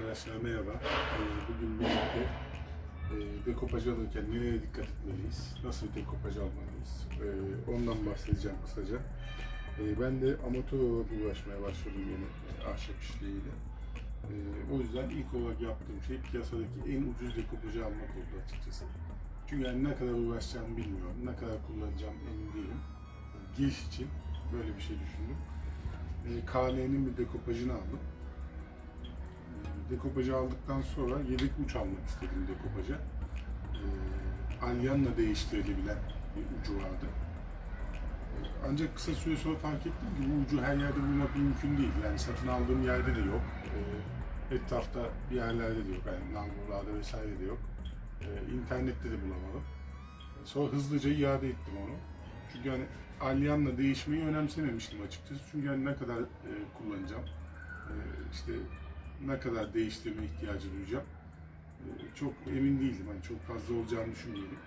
Arkadaşlar merhaba. Ee, Bugün birlikte e, dekopaj alırken nereye dikkat etmeliyiz? Nasıl bir dekopaj almalıyız? Ee, Ondan bahsedeceğim kısaca. Ee, Ben de amatör olarak uğraşmaya başladım yeni e, ahşap işleriyle. O yüzden ilk olarak yaptığım şey piyasadaki en ucuz dekopajı almak oldu açıkçası. Çünkü yani ne kadar uğraşacağımı bilmiyorum, ne kadar kullanacağım emin değilim. Giriş için böyle bir şey düşündüm. KL'nin bir dekopajını aldım. Dekopajı aldıktan sonra yedek uç almak istedim dekopaja. Ee, alyanla değiştirilebilen bir ucu vardı. Ee, Ancak kısa süre sonra fark ettim ki bu ucu her yerde bulmak mümkün değil. Yani satın aldığım yerde de yok. Ee, etrafta bir yerlerde de yok. Yani nalburlarda vesaire de yok. Ee, internette de bulamadım. Sonra hızlıca iade ettim onu. Çünkü hani alyanla değişmeyi önemsememiştim açıkçası. Çünkü hani ne kadar e, kullanacağım. E, işte ne kadar değiştirme ihtiyacı duyacağım. Ee, Çok emin değildim. Hani çok fazla olacağını düşünmüyordum.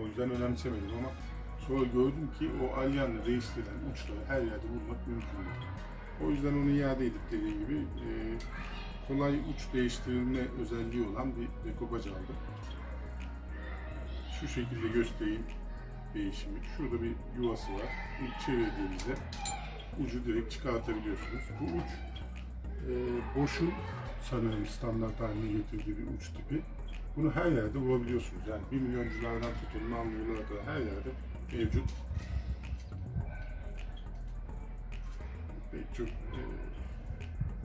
O yüzden önemsemedim ama sonra gördüm ki o alyanla değiştirilen uçları her yerde bulmak mümkün değil. O yüzden onu iade edip dediğim gibi e, kolay uç değiştirilme özelliği olan bir dekopaj aldım. Şu şekilde göstereyim değişimi. Şurada bir yuvası var. İlk çevirdiğinizde ucu direkt çıkartabiliyorsunuz. Bu uç e, boşun sanırım standart haline getirdiği bir uç tipi. Bunu her yerde bulabiliyorsunuz. Yani 1 milyonculardan tutun namlulara kadar her yerde mevcut. Pek çok e,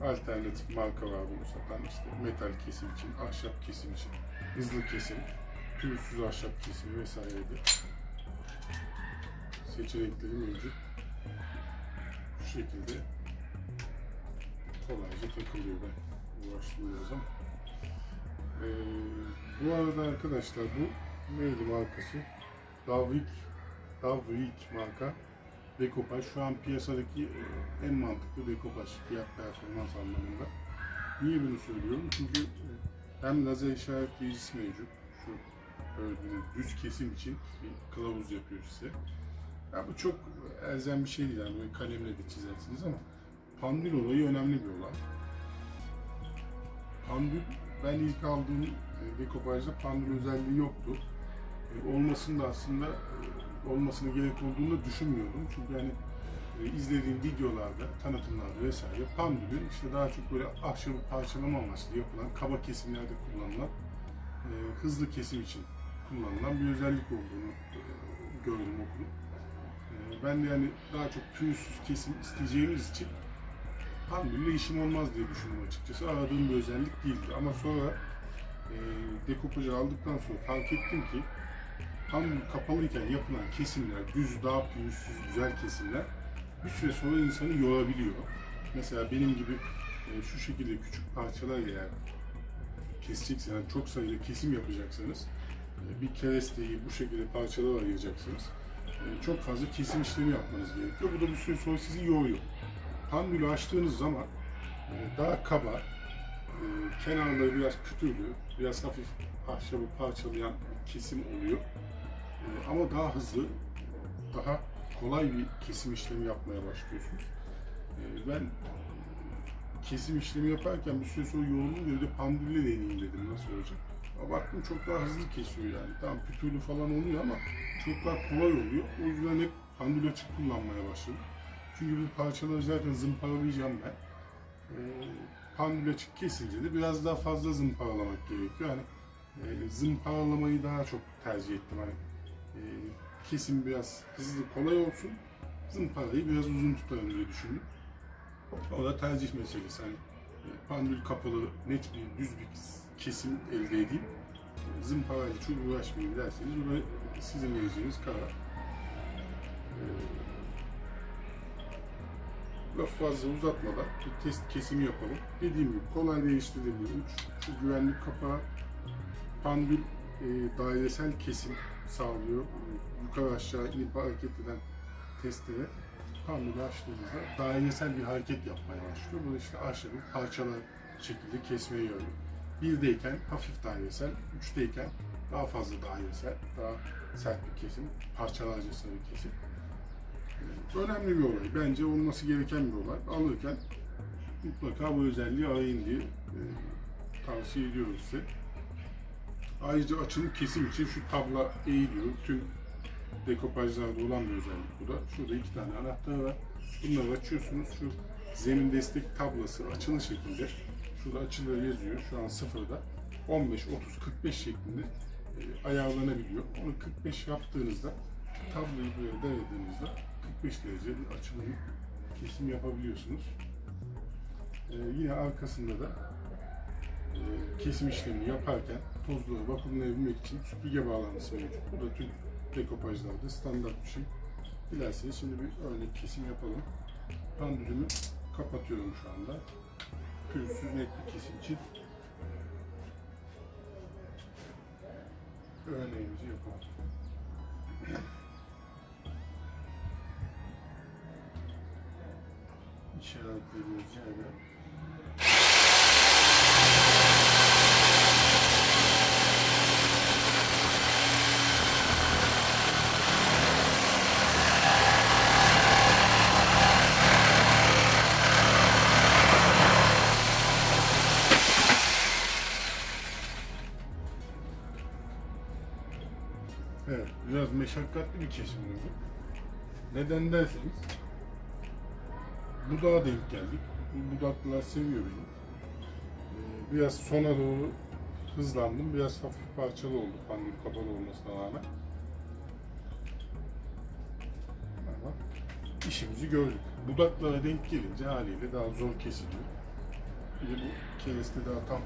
alternatif marka var bunu satan. İşte metal kesim için, ahşap kesim için, hızlı kesim, pürüzsüz ahşap kesim vesaire de seçenekleri mevcut. Bu şekilde kolayca takılıyor ben uğraştığım Ee, bu arada arkadaşlar bu neydi markası? Davik Davik marka dekopaj. Şu an piyasadaki e, en mantıklı dekopaj fiyat performans anlamında. Niye bunu söylüyorum? Çünkü e, hem lazer işaretleyicisi mevcut. Şu gördüğünüz düz kesim için bir kılavuz yapıyor size. Ya bu çok elzem bir şey değil yani böyle kalemle de çizersiniz ama pandül olayı önemli bir olay. Pandül, ben ilk aldığım e, dekopajda pandül özelliği yoktu. E, olmasını da aslında e, olmasına gerek olduğunu düşünmüyordum. Çünkü hani izlediğim videolarda, tanıtımlarda vesaire pandülün işte daha çok böyle ahşabı parçalama amaçlı yapılan, kaba kesimlerde kullanılan, hızlı kesim için kullanılan bir özellik olduğunu gördüm okudum. Ben de yani daha çok pürüzsüz kesim isteyeceğimiz için pandülle işim olmaz diye düşündüm açıkçası. Aradığım bir özellik değildi. Ama sonra e, dekopajı aldıktan sonra fark ettim ki pandül kapalıyken yapılan kesimler, düz, daha pürüzsüz, güzel kesimler bir süre sonra insanı yorabiliyor. Mesela benim gibi e, şu şekilde küçük parçalar eğer kesecekseniz, yani çok sayıda kesim yapacaksanız e, bir keresteyi bu şekilde parçalara ayıracaksınız. E, çok fazla kesim işlemi yapmanız gerekiyor. Bu da bir süre sonra sizi yoruyor pandülü açtığınız zaman e, daha kaba, e, kenarları biraz pütürlü, biraz hafif ahşabı parçalayan kesim oluyor. E, ama daha hızlı, daha kolay bir kesim işlemi yapmaya başlıyorsunuz. Ben kesim işlemi yaparken bir süre sonra yoruldum dedi pandülle deneyeyim dedim nasıl olacak. Ama baktım çok daha hızlı kesiyor yani. Tamam pütürlü falan oluyor ama çok daha kolay oluyor. O yüzden hep pandül açık kullanmaya başladım. Çünkü bu parçaları zaten zımparalayacağım ben. Ee, pandül açık kesince de biraz daha fazla zımparalamak gerekiyor. Hani e, zımparalamayı daha çok tercih ettim. Hani e, kesim biraz hızlı kolay olsun. Zımparayı biraz uzun tutarım diye düşündüm. O da tercih meselesi. Hani e, pandül kapalı net bir düz bir kesim elde edeyim. Zımparayla çok uğraşmayayım derseniz bu da sizin vereceğiniz karar. Ee, laf fazla uzatmadan bir test kesimi yapalım. Dediğim gibi kolay değiştirilebilir uç. Şu güvenlik kapağı pandül e, dairesel kesim sağlıyor. Yukarı aşağı inip hareket eden testere pandülü açtığımızda dairesel bir hareket yapmaya başlıyor. Bu da işte ahşabı parçalar şekilde kesmeye yarıyor. Birdeyken hafif dairesel, üçteyken daha fazla dairesel, daha sert bir kesim, parçalarcasına bir kesim önemli bir olay. Bence olması gereken bir olay. Alırken mutlaka bu özelliği arayın diye e, tavsiye ediyoruz size. Ayrıca açılım kesim için şu tabla eğiliyor. Tüm dekopajlarda olan bir özellik bu da. Şurada iki tane anahtar var. Bunları açıyorsunuz. Şu zemin destek tablası açılı şekilde. Şurada açılır yazıyor. Şu an sıfırda. 15, 30, 45 şeklinde e, ayarlanabiliyor. Onu 45 yaptığınızda tabloyu böyle dayadığınızda 45 derece bir açılım kesim yapabiliyorsunuz. E, yine arkasında da e, kesim işlemi yaparken tozları vakumlayabilmek için süpürge bağlantısı mevcut. Bu da tüm dekopajlarda standart bir şey. Dilerseniz şimdi bir örnek kesim yapalım. Pandülümü kapatıyorum şu anda. Pürüzsüz net bir kesim için. Örneğimizi yapalım. Evet, biraz meşakkatli bir kesim oldu. Neden derseniz, budağa denk geldik. Bu budaklılar seviyor beni. Ee, biraz sona doğru hızlandım. Biraz hafif parçalı oldu pandül kapalı olmasına rağmen. Ama işimizi gördük. Budaklara denk gelince haliyle daha zor kesiliyor. Bir de bu kereste daha tam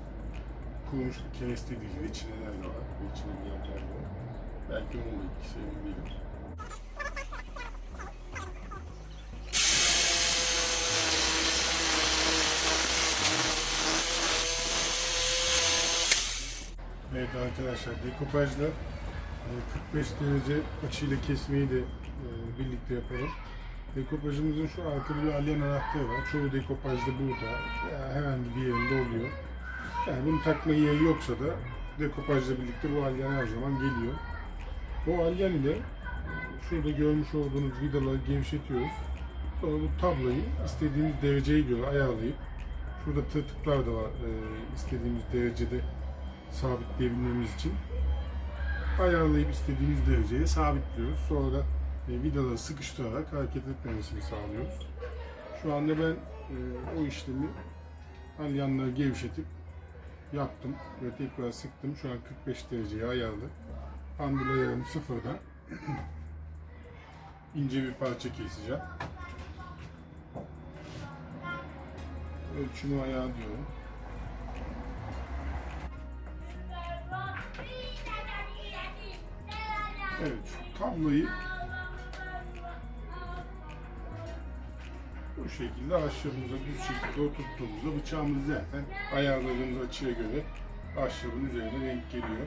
kurumuş bir kereste değil. Reçineler de var. Reçine yerler de var. Belki onunla ilgisi emin değilim. Arkadaşlar dekopajla e, 45 derece açıyla kesmeyi de e, birlikte yapalım. Dekopajımızın şu arkada bir alyan anahtarı var. Çoğu dekopajda burada. veya herhangi bir yerinde oluyor. Yani bunu takma yeri yoksa da dekopajla birlikte bu alyan her zaman geliyor. Bu alyan ile e, şurada görmüş olduğunuz vidaları gevşetiyoruz. Sonra bu tabloyu istediğimiz dereceye göre ayarlayıp şurada tırtıklar da var e, istediğimiz derecede sabitleyebilmemiz için ayarlayıp istediğimiz dereceye sabitliyoruz. Sonra da e, vidaları sıkıştırarak hareket etmemesini sağlıyoruz. Şu anda ben e, o işlemi alyanları gevşetip yaptım ve tekrar sıktım. Şu an 45 dereceye ayarlı. Pandül ayarım sıfırda. ince bir parça keseceğim. Ölçümü ayarlıyorum. Evet, şu tabloyu bu şekilde ahşabımıza düz şekilde oturttuğumuzda bıçağımız zaten ayarladığımız açıya göre ahşabın üzerine denk geliyor.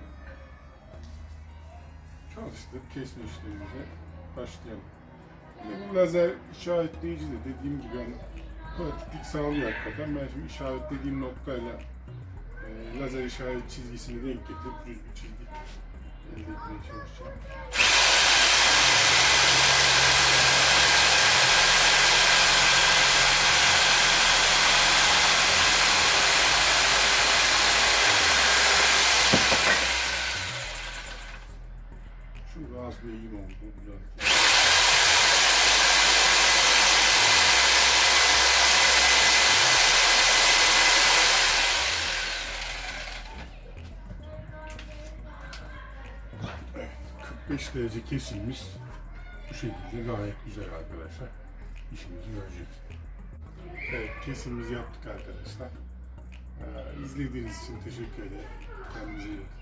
Çalıştık, kesme işlemimize başlayalım. Bu lazer işaretleyici de dediğim gibi hani pratiklik sağlıyor hakikaten. Ben şimdi işaretlediğim noktayla lazer işaret çizgisini denk getirip düz bir çizgi elde etmeye çalışacağım. Şurada az bir eğim oldu. Güzel. 45 derece kesilmiş. Bu şekilde gayet güzel arkadaşlar. İşimizi görecek. Evet, kesimimizi yaptık arkadaşlar. Ee, izlediğiniz için teşekkür ederim. Kendinize iyi bakın.